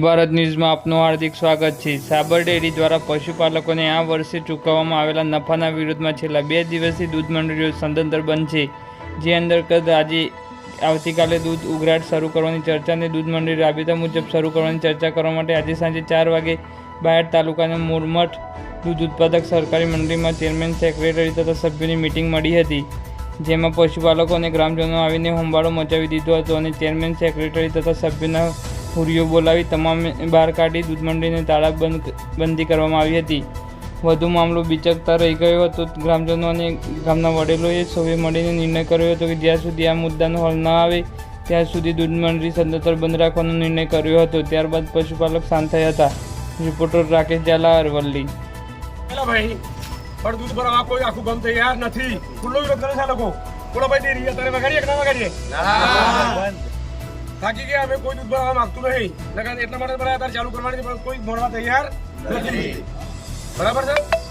ભારત ન્યૂઝમાં આપનું હાર્દિક સ્વાગત છે. સાબર ડેરી દ્વારા પશુપાલકોને આ વર્ષે ચૂકવવામાં આવેલા નફાના વિરોધમાં છેલ્લા બે દિવસથી દૂધ મંડળીઓ સદંતર બંધ છે. જે અંતર્ગત આજે આવતીકાલે દૂધ ઉઘરાટ શરૂ કરવાની ચર્ચા અને દૂધ મંડળી રાબેતા મુજબ શરૂ કરવાની ચર્ચા કરવા માટે આજે સાંજે ચાર વાગે બાયડ તાલુકાના મોરમઠ દૂધ ઉત્પાદક સરકારી મંડળીમાં ચેરમેન, સેક્રેટરી તથા સભ્યોની મિટિંગ મળી હતી. જેમાં પશુપાલકો અને ગ્રામજનો આવીને હોંબાળો મચાવી દીધો હતો અને ચેરમેન, સેક્રેટરી તથા સભ્યોના હુરીઓ બોલાવી તમામ બહાર કાઢી દૂધ મંડળીને તાળા બંધ બંધી કરવામાં આવી હતી. વધુ મામલો બિચકતા રહી ગયો હતો. ગ્રામજનો અને ગામના વડીલોએ સૌએ મળીને નિર્ણય કર્યો હતો કે જ્યાં સુધી આ મુદ્દાનો હલ ન આવે ત્યાં સુધી દૂધ મંડળી સદંતર બંધ રાખવાનો નિર્ણય કર્યો હતો. ત્યારબાદ પશુપાલક શાંત થયા હતા. રિપોર્ટર રાકેશ ઝાલા અરવલ્લી. ભાઈ પણ દૂધ ભરવા કોઈ આખું ગમ તૈયાર નથી. ખુલ્લો વિરોધ કરે છે લોકો. બોલો ભાઈ ડેરી અત્યારે વગાડીએ કે ના વગાડીએ? થાકી ગયા અમે કોઈ દૂધ ભરવા માંગતું નહીં. નકર એટલા માટે ભરાયા ચાલુ કરવાની પણ કોઈ ભણવા તૈયાર નથી. બરાબર છે?